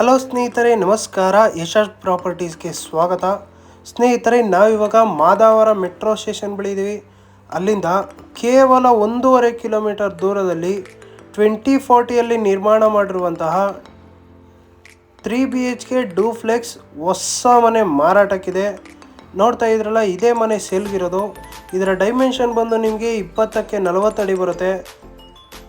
Hello ಸ್ನೇಹಿತರೆ, ನಮಸ್ಕಾರ. ಯಶಾಸ್ ಪ್ರಾಪರ್ಟೀಸ್ಗೆ ಸ್ವಾಗತ. ಸ್ನೇಹಿತರೆ, ನಾವಿವಾಗ ಮಾದಾವರ ಮೆಟ್ರೋ ಸ್ಟೇಷನ್ ಬಳಿ ಇದ್ದೀವಿ ಅಲ್ಲಿಂದ ಕೇವಲ ಒಂದೂವರೆ ಕಿಲೋಮೀಟರ್ ದೂರದಲ್ಲಿ ಟ್ವೆಂಟಿ ಫೋರ್ಟಿಯಲ್ಲಿ ನಿರ್ಮಾಣ ಮಾಡಿರುವಂತಹ three B H K duplex ಹೊಸ ಮನೆ ಮಾರಾಟಕ್ಕಿದೆ. ನೋಡ್ತಾ ಇದ್ರಲ್ಲ, ಇದೇ ಮನೆ ಸೇಲ್ಗಿರೋದು. ಇದರ ಡೈಮೆನ್ಷನ್ ಬಂದು ನಿಮಗೆ ಇಪ್ಪತ್ತಕ್ಕೆ ಅಡಿ ಬರುತ್ತೆ.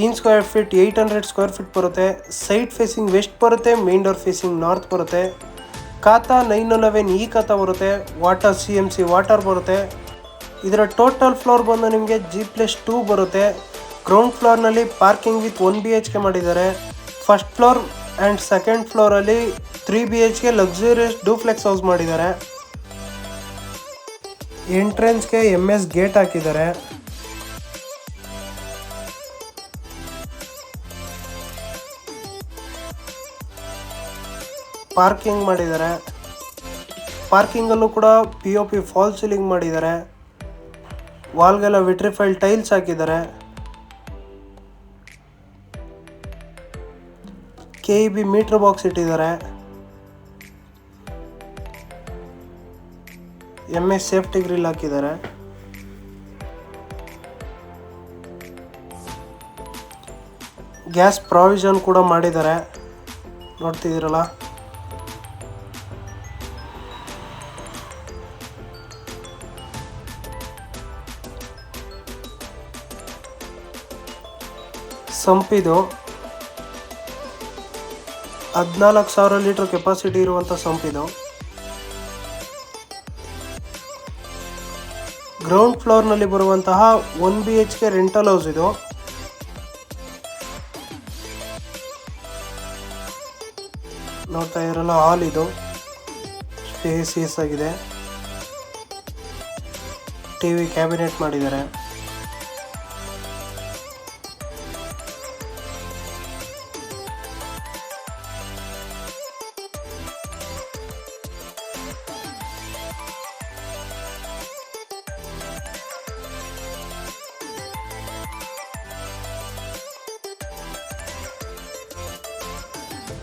In square feet eight hundred square feet ಬರುತ್ತೆ. ಸೈಡ್ ಫೇಸಿಂಗ್ ವೆಸ್ಟ್ ಬರುತ್ತೆ ಮೇನ್ ಡೋರ್ ಫೇಸಿಂಗ್ ನಾರ್ತ್ ಬರುತ್ತೆ. ಖಾತಾ ನೈನ್ ಅಲೆವೆನ್ ಈ ಖಾತಾ ಬರುತ್ತೆ. Water C M C water ಬರುತ್ತೆ. ಇದರ ಟೋಟಲ್ ಫ್ಲೋರ್ ಬಂದು ನಿಮಗೆ ಜಿ ಪ್ಲಸ್ ಟೂ ಬರುತ್ತೆ. Ground ಫ್ಲೋರ್ನಲ್ಲಿ parking with one B H K ಮಾಡಿದ್ದಾರೆ. First floor and second ಫ್ಲೋರಲ್ಲಿ three B H K luxurious duplex house ಮಾಡಿದ್ದಾರೆ. ಎಂಟ್ರೆನ್ಸ್ಗೆ ಎಂ ಎಸ್ ಗೇಟ್ ಹಾಕಿದ್ದಾರೆ. Parking ಮಾಡಿದ್ದಾರೆ. ಪಾರ್ಕಿಂಗಲ್ಲೂ ಕೂಡ P O P false ceiling ಮಾಡಿದ್ದಾರೆ. ವಾಲ್ಗೆಲ್ಲ ವಿಟ್ರಿಫೈಲ್ ಟೈಲ್ಸ್ ಹಾಕಿದ್ದಾರೆ. K E B meter box ಇಟ್ಟಿದ್ದಾರೆ. ಎಂ ಎಸ್ ಸೇಫ್ಟಿ ಗ್ರಿಲ್ ಹಾಕಿದ್ದಾರೆ. ಗ್ಯಾಸ್ ಪ್ರಾವಿಷನ್ ಕೂಡ ಮಾಡಿದ್ದಾರೆ. ನೋಡ್ತಿದ್ದೀರಲ್ಲ? ಸಂಪಿದು ಹದಿನಾಲ್ಕು ಸಾವಿರ ಲೀಟರ್ ಕೆಪಾಸಿಟಿ ಇರುವಂಥ ಸಂಪಿದು. ಗ್ರೌಂಡ್ ಫ್ಲೋರ್ನಲ್ಲಿ ಬರುವಂತಹ one B H K rental house ಇದು. ನೋಡ್ತಾ ಇರಲ್ಲ ಹಾಲ್ ಇದು. ಸ್ಪೇಸಿಯಸ್ ಆಗಿದೆ. ಟಿ ವಿ ಕ್ಯಾಬಿನೆಟ್ ಮಾಡಿದ್ದಾರೆ.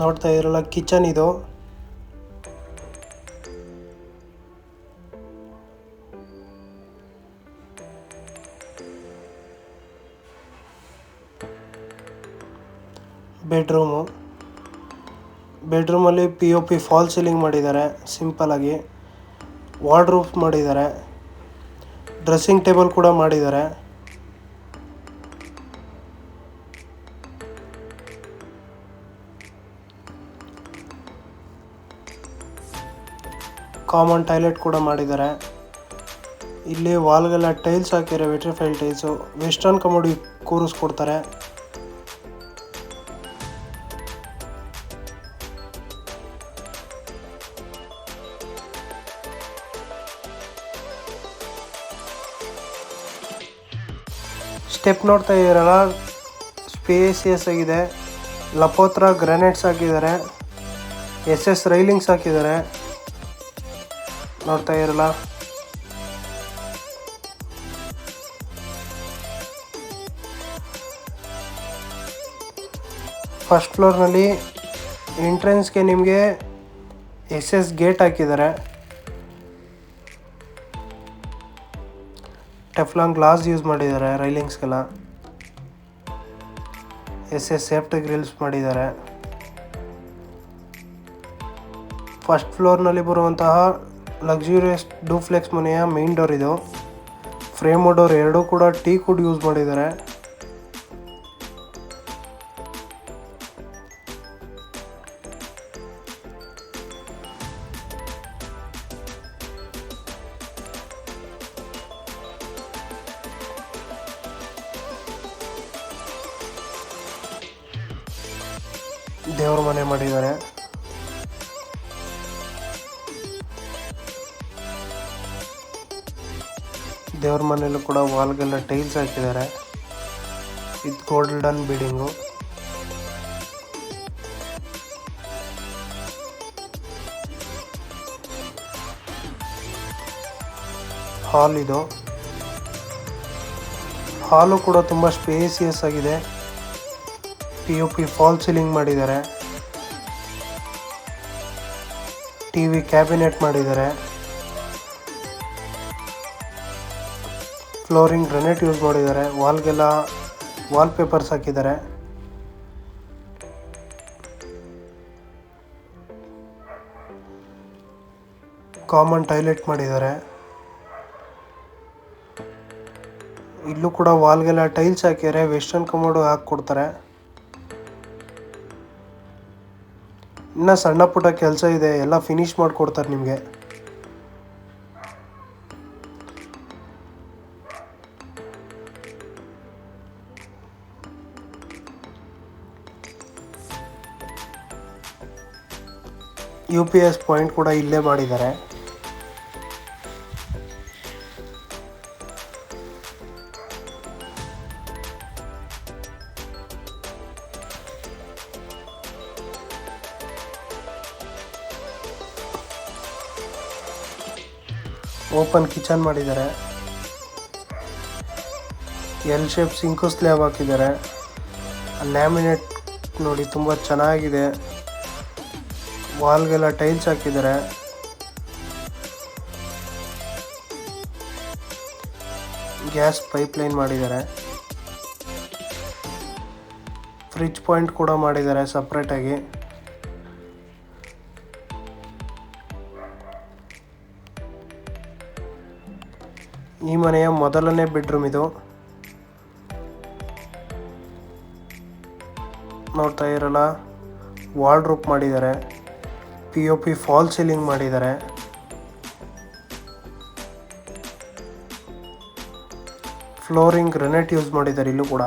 ನೋಡ್ತಾ ಇರಲ್ಲ, ಕಿಚನ್ ಇದು. Bedroom. ಬೆಡ್ರೂಮಲ್ಲಿ P O P false ceiling ಮಾಡಿದ್ದಾರೆ ಸಿಂಪಲಾಗಿ ವಾರ್ಡ್ರೂಫ್ ಮಾಡಿದ್ದಾರೆ. ಡ್ರೆಸ್ಸಿಂಗ್ ಟೇಬಲ್ ಕೂಡ ಮಾಡಿದ್ದಾರೆ. ಕಾಮನ್ ಟಾಯ್ಲೆಟ್ ಕೂಡ ಮಾಡಿದ್ದಾರೆ. ಇಲ್ಲಿ ವಾಲ್ಗೆಲ್ಲ ಟೈಲ್ಸ್ ಹಾಕಿದ್ದಾರೆ ವೆಟ್ರಿಫೈಲ್ ಟೈಲ್ಸು, ವೆಸ್ಟರ್ನ್ ಕಮೋಡಿ ಕೂರಿಸ್ಕೊಡ್ತಾರೆ ಸ್ಟೆಪ್ ನೋಡ್ತಾ ಇದ್ದೀರಲ್ಲ, ಸ್ಪೇಸಿಯಸ್ ಆಗಿದೆ. ಲಪೋತ್ರ ಗ್ರಾನೈಟ್ಸ್ ಹಾಕಿದ್ದಾರೆ. ಎಸ್ ಎಸ್ ರೈಲಿಂಗ್ಸ್ ಹಾಕಿದ್ದಾರೆ. ನೋಡ್ತಾ ಇರಲ್ಲ. ಫಸ್ಟ್ ಫ್ಲೋರ್ನಲ್ಲಿ ಎಂಟ್ರೆನ್ಸ್ಗೆ ನಿಮಗೆ ಎಸ್ ಎಸ್ ಗೇಟ್ ಹಾಕಿದ್ದಾರೆ. ಟೆಫ್ಲಾನ್ ಗ್ಲಾಸ್ ಯೂಸ್ ಮಾಡಿದ್ದಾರೆ ರೈಲಿಂಗ್ಸ್ಗೆಲ್ಲ ಎಸ್ ಎಸ್ ಸೇಫ್ಟಿ ಗ್ರಿಲ್ಸ್ ಮಾಡಿದ್ದಾರೆ. ಫಸ್ಟ್ ಫ್ಲೋರ್ನಲ್ಲಿ ಬರುವಂತಹ ಲಕ್ಸುರಿಯಸ್ ಡೂಫ್ಲೆಕ್ಸ್ ಮನೆಯ ಮೇನ್ ಡೋರ್ ಇದು. ಫ್ರೇಮ್ ಡೋರ್ ಎರಡೂ ಕೂಡ ಟೀ ಕುಡ್ ಯೂಸ್ ಮಾಡಿದ್ದಾರೆ. ದೇವ್ರ ಮನೆ ಮಾಡಿದ್ದಾರೆ. ದೇವ್ರ ಮನೆಯಲ್ಲೂ ಕೂಡ ವಾಲ್ಗೆಲ್ಲ ಟೈಲ್ಸ್ ಹಾಕಿದ್ದಾರೆ. ಇದು ಗೋಲ್ಡನ್ ಬಿಲ್ಡಿಂಗು. ಹಾಲ್ ಇದು. ಹಾಲು ಕೂಡ ತುಂಬ ಸ್ಪೇಸಿಯಸ್ ಆಗಿದೆ. P U P fall ceiling ಮಾಡಿದ್ದಾರೆ. ಟಿ ವಿ ಕ್ಯಾಬಿನೆಟ್ ಮಾಡಿದ್ದಾರೆ. ಫ್ಲೋರಿಂಗ್ ಗ್ರನೇಟ್ ಯೂಸ್ ಮಾಡಿದ್ದಾರೆ. ವಾಲ್ಗೆಲ್ಲ ವಾಲ್ ಪೇಪರ್ಸ್ ಹಾಕಿದ್ದಾರೆ. ಕಾಮನ್ ಟಾಯ್ಲೆಟ್ ಮಾಡಿದ್ದಾರೆ. ಇಲ್ಲೂ ಕೂಡ ವಾಲ್ಗೆಲ್ಲ ಟೈಲ್ಸ್ ಹಾಕಿದ್ದಾರೆ. ವೆಸ್ಟರ್ನ್ ಕಮೋಡು ಹಾಕಿ ಕೊಡ್ತಾರೆ. ಇನ್ನು ಸಣ್ಣ ಪುಟ್ಟ ಕೆಲಸ ಇದೆ. ಎಲ್ಲ ಫಿನಿಶ್ ಮಾಡಿಕೊಡ್ತಾರೆ ನಿಮಗೆ. ಯು ಪಿ ಎಸ್ ಪಾಯಿಂಟ್ ಕೂಡ ಇಲ್ಲೇ ಮಾಡಿದ್ದಾರೆ. ಓಪನ್ ಕಿಚನ್ ಮಾಡಿದ್ದಾರೆ. ಎಲ್ ಶೇಪ್ ಸಿಂಕು ಸ್ಲ್ಯಾಬ್ ಹಾಕಿದ್ದಾರೆ. ಲ್ಯಾಮಿನೇಟ್ ನೋಡಿ ತುಂಬ ಚೆನ್ನಾಗಿದೆ. ವಾಲ್ಗೆಲ್ಲ ಟೈಲ್ಸ್ ಹಾಕಿದ್ದಾರೆ. ಗ್ಯಾಸ್ ಪೈಪ್ ಲೈನ್ ಮಾಡಿದ್ದಾರೆ. ಫ್ರಿಜ್ ಪಾಯಿಂಟ್ ಕೂಡ ಮಾಡಿದ್ದಾರೆ ಸಪ್ರೇಟಾಗಿ ಈ ಮನೆಯ ಮೊದಲನೇ ಬೆಡ್ರೂಮ್ ಇದು. ನೋಡ್ತಾ ಇರಲ್ಲ ವಾರ್ಡ್ರೂಪ್ ಮಾಡಿದ್ದಾರೆ. P O P false ceiling ಮಾಡಿದ್ದಾರೆ. ಫ್ಲೋರಿಂಗ್ ಗ್ರನೇಟ್ ಯೂಸ್ ಮಾಡಿದ್ದಾರೆ ಇಲ್ಲೂ ಕೂಡ.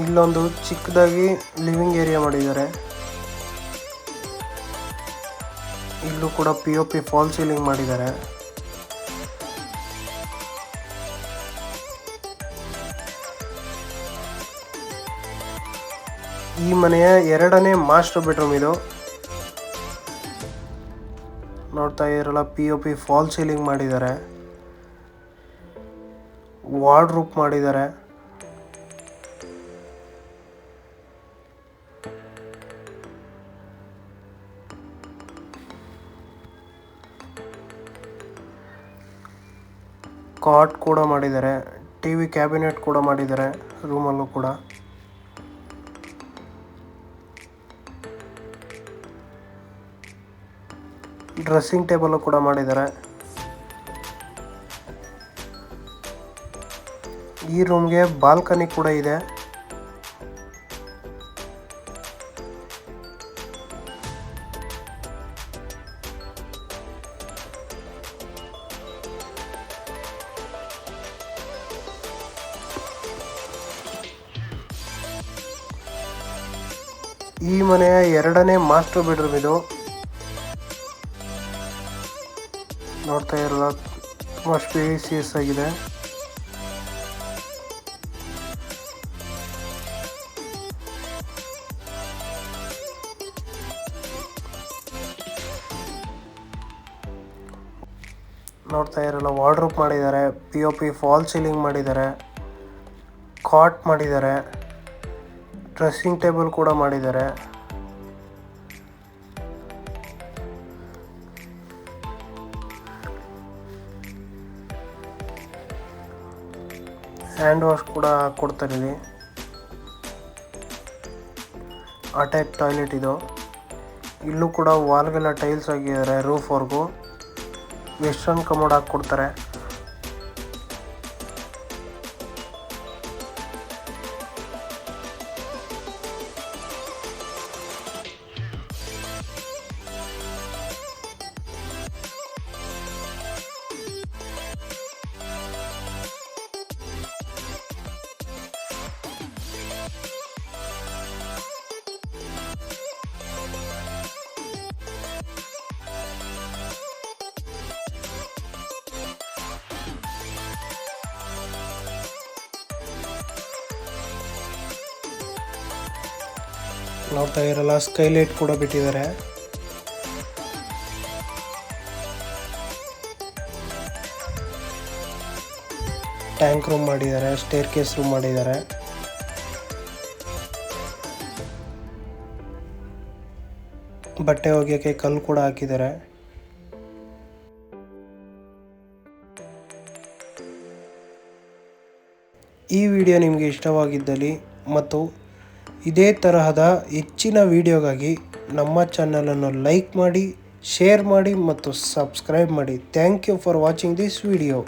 ಇಲ್ಲೊಂದು ಚಿಕ್ಕದಾಗಿ ಲಿವಿಂಗ್ ಏರಿಯಾ ಮಾಡಿದ್ದಾರೆ. ಇಲ್ಲೂ ಕೂಡ P O P false ceiling ಮಾಡಿದ್ದಾರೆ. ಈ ಮನೆಯ ಎರಡನೇ ಮಾಸ್ಟರ್ ಬೆಡ್ರೂಮ್ ಇದು. ನೋಡ್ತಾ ಇರಲ್ಲ P O P false ceiling ಮಾಡಿದ್ದಾರೆ. ವಾರ್ಡ್ರೂಪ್ ಮಾಡಿದ್ದಾರೆ. ಕಾಟ್ ಕೂಡ ಮಾಡಿದ್ದಾರೆ, ಟಿ_ವಿ ಕ್ಯಾಬಿನೆಟ್ ಕೂಡ ಮಾಡಿದ್ದಾರೆ, ರೂಮಲ್ಲೂ ಕೂಡ. ಡ್ರೆಸ್ಸಿಂಗ್ ಟೇಬಲ್ ಕೂಡ ಮಾಡಿದ್ದಾರೆ. ಈ ರೂಮ್ಗೆ ಬಾಲ್ಕನಿ ಕೂಡ ಇದೆ. ಈ ಮನೆಯ ಎರಡನೇ ಮಾಸ್ಟರ್ ಬೆಡ್ರೂಮ್ ಇದು. ನೋಡ್ತಾ ಇರಲ್ಲ, ತುಂಬ ಸ್ಪೇಸಿಯಸ್ ಆಗಿದೆ. ನೋಡ್ತಾ ಇರಲ್ಲ ವಾರ್ಡ್ರೂಪ್ ಮಾಡಿದ್ದಾರೆ P O P false ceiling ಮಾಡಿದ್ದಾರೆ ಕಾಟ್ ಮಾಡಿದ್ದಾರೆ. ಡ್ರೆಸ್ಸಿಂಗ್ ಟೇಬಲ್ ಕೂಡ ಮಾಡಿದ್ದಾರೆ. ಹ್ಯಾಂಡ್ ವಾಶ್ ಕೂಡ ಕೊಡ್ತಾರೆ ಇಲ್ಲಿ ಅಟ್ಯಾಚ್ ಟಾಯ್ಲೆಟ್ ಇದು. ಇಲ್ಲೂ ಕೂಡ ವಾಲ್ಗೆಲ್ಲ ಟೈಲ್ಸ್ ಹಾಕಿದ್ದಾರೆ ರೂಫ್ವರೆಗೂ ವೆಸ್ಟರ್ನ್ ಕಮೋಡ್ ಹಾಕ್ಕೊಡ್ತಾರೆ. ನೋಡ್ತಾ ಇರಲ್ಲ ಸ್ಕೈಲೈಟ್ ಕೂಡ ಬಿಟ್ಟಿದ್ದಾರೆ. ಟ್ಯಾಂಕ್ ರೂಮ್ ಮಾಡಿದ್ದಾರೆ ಸ್ಟೇರ್ ಕೇಸ್ ರೂಮ್ ಮಾಡಿದ್ದಾರೆ. ಬಟ್ಟೆ ಒಗೆಯೋಕ್ಕೆ ಕಲ್ಲು ಕೂಡ ಹಾಕಿದ್ದಾರೆ. ಈ ವಿಡಿಯೋ ನಿಮಗೆ ಇಷ್ಟವಾಗಿದ್ದಲ್ಲಿ ಮತ್ತು ಇದೇ ತರಹದ ಹೆಚ್ಚಿನ ವಿಡಿಯೋಗಾಗಿ ನಮ್ಮ ಚಾನಲನ್ನು ಲೈಕ್ ಮಾಡಿ, ಶೇರ್ ಮಾಡಿ ಮತ್ತು ಸಬ್ಸ್ಕ್ರೈಬ್ ಮಾಡಿ. Thank you for watching this video.